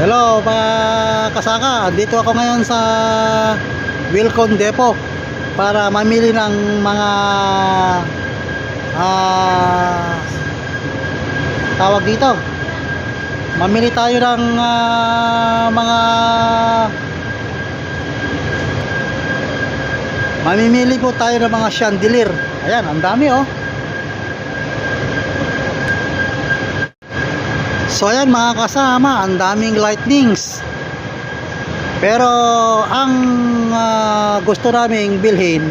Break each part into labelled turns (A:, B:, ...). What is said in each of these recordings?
A: Hello mga kasaka, dito ako ngayon sa Wilcon Depot para mamili ng mga ah tawag dito. Mamili tayo ng ah, mga Mamimili po tayo ng mga chandelier. Ayan, ang dami oh. So ayan mga kasama, ang daming lightnings. Pero ang ah, gusto naming bilhin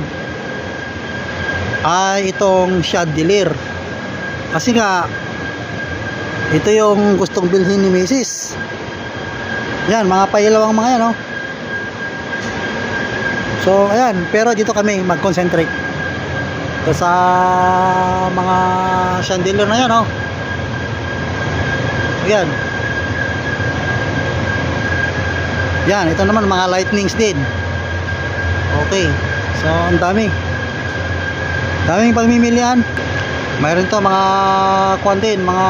A: ay itong chandelier. Kasi nga ito yung gustong bilhin ni Mrs. Yan, mga pailaw ang mga yan, oh. So, ayan, pero dito kami mag-concentrate. Sa mga chandelier na yan, oh. Ayan. Yan, ito naman mga lightnings din. Okay. So, ang dami. Daming pagmimilian. Mayroon to mga kwan din, mga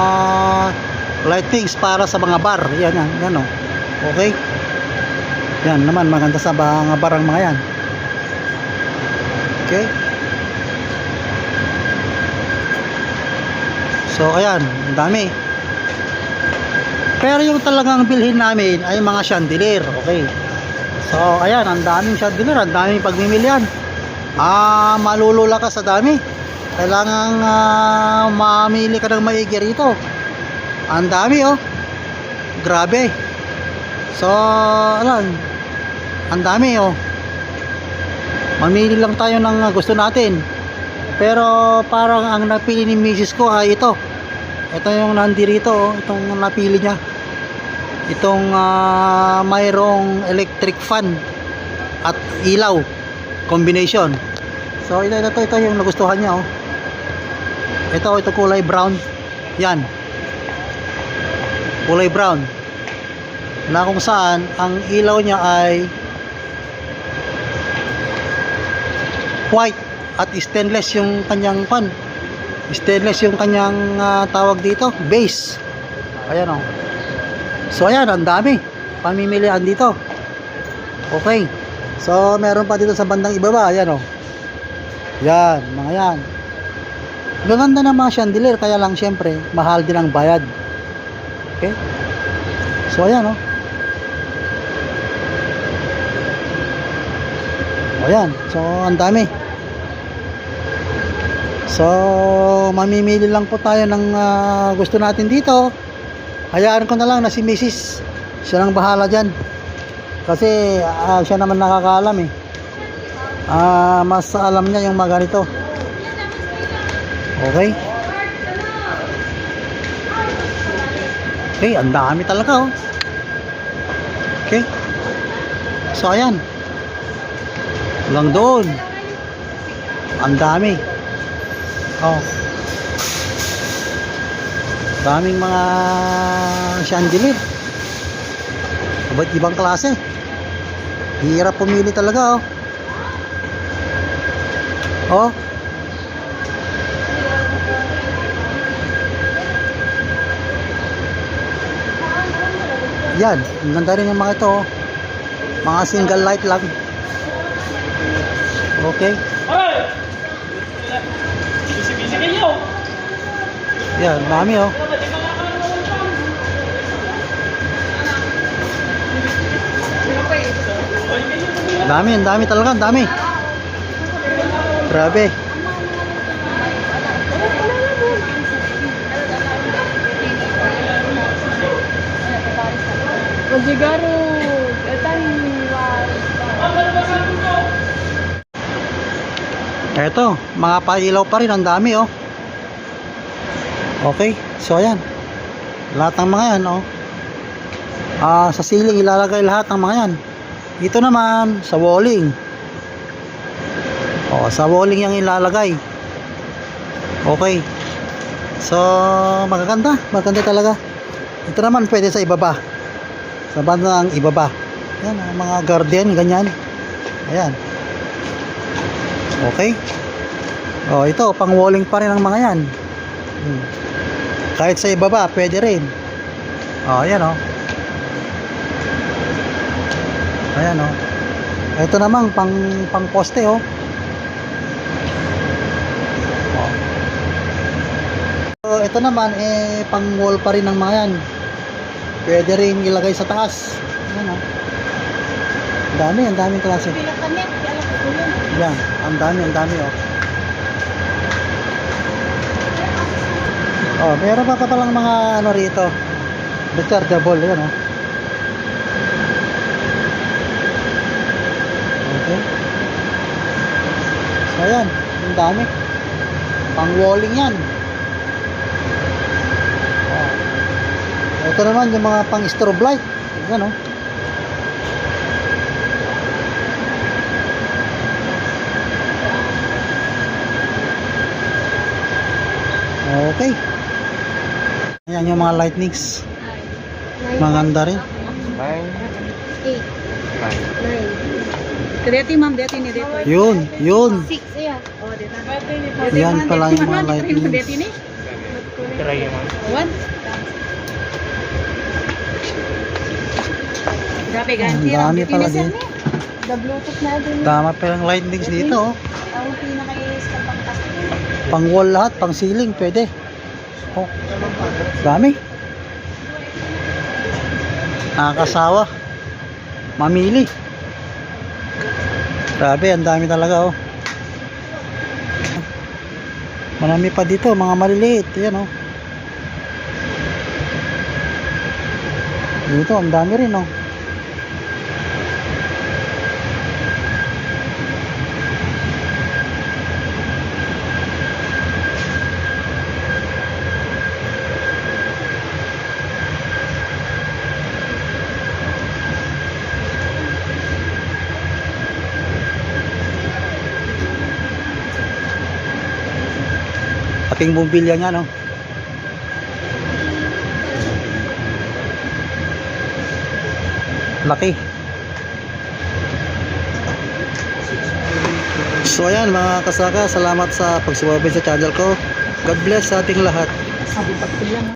A: lightnings para sa mga bar. Yan, yan, yan oh. Okay. Yan naman, maganda sa mga bar ang mga yan. Okay. So, ayan, ang dami. Pero yung talagang bilhin namin ay mga chandelier, okay. So, ayan, ang daming chandelier, ang daming pagmimilian. Ah, malulula ka sa dami. Kailangan ah, mamili ka ng maigi rito. Ang dami, oh. Grabe. So, alam, ang dami, oh. Mamili lang tayo ng ah, gusto natin. Pero parang ang napili ni Mrs. ko ay ito. Ito yung nandirito, oh. itong napili niya. Itong ah, mayroong electric fan at ilaw combination. So ito ito ito yung nagustuhan niya oh. Ito ito kulay brown. Yan. Kulay brown. Na kung saan ang ilaw niya ay white at stainless yung kanyang pan. Stainless yung kanyang ah, tawag dito, base. Ayan oh. So ayan, ang dami. Pamimilian dito. Okay. So meron pa dito sa bandang ibaba, ayan oh. Yan, mga yan. Gaganda ng mga chandelier, kaya lang syempre, mahal din ang bayad. Okay? So ayan oh. O yan, so ang dami. So, mamimili lang po tayo ng ah, gusto natin dito. Hayaan ko na lang na si Mrs. Siya nang bahala dyan. Kasi ah, siya naman nakakaalam eh. Ah, mas alam niya yung mga ganito. Okay? Okay, ang dami talaga oh. Okay? So, ayan. Hanggang doon. Ang dami. Oh. Daming mga chandelier. Iba't ibang klase. Hirap pumili talaga oh. Oh. Yan, ang ganda rin yung mga ito oh. Mga single light lang. Okay. Yan, dami oh. Dami, ang dami talaga, ang dami. Grabe.
B: Magigaro, etan
A: Eto, mga pailaw pa rin, ang dami oh. Okay, so ayan. Lahat ng mga yan oh. Ah, sa ceiling ilalagay lahat ng mga yan. Ito naman sa walling. Oh, sa walling yung ilalagay. Okay. So, magaganda, maganda talaga. Ito naman pwede sa ibaba. Sa bandang ibaba. Yan, ah, mga garden, ganyan. Ayan. Okay. Oh, ito, pang walling pa rin ang mga yan. Hmm. Kahit sa ibaba, pwede rin. Oh, ayan oh. Ayan oh. Ito naman pang pang poste oh. Oh. So, ito naman eh pang wall pa rin ng mga yan. Pwede rin ilagay sa taas. Ayan oh. Ang dami, ang daming klase. Yan, ang dami, ang dami oh. Oh, meron pa pa palang mga ano rito. Rechargeable, yan oh. Okay. So ayan, ang dami. Pang walling yan. Oh. Ito naman yung mga pang strobe light. Yan oh. Okay. Ayan yung mga lightnings. Maganda rin.
C: Nine,
B: Eight,
C: nine.
B: nine.
D: Dati ma'am, dati ni dati.
A: Yun, yun.
B: Six, yeah.
D: Oh, dati.
A: Yan pala yung mga lightnings.
D: Dati ni.
C: Try mo.
D: One. Grabe
A: Ang
D: ganti.
A: dami pala din.
B: The Bluetooth na din.
A: Dama pa yung lightnings dito. Oh.
B: Ang pang customer.
A: Pang wall lahat, pang ceiling, pwede. Oh. Dami. Nakakasawa. Mamili. Grabe, ang dami talaga oh. Marami pa dito, mga maliliit. Yan oh. Dito, ang dami rin oh. Aking bumbilya niya no. Laki. So ayan mga kasaka, salamat sa pagsubaybay sa channel ko. God bless sa ating lahat.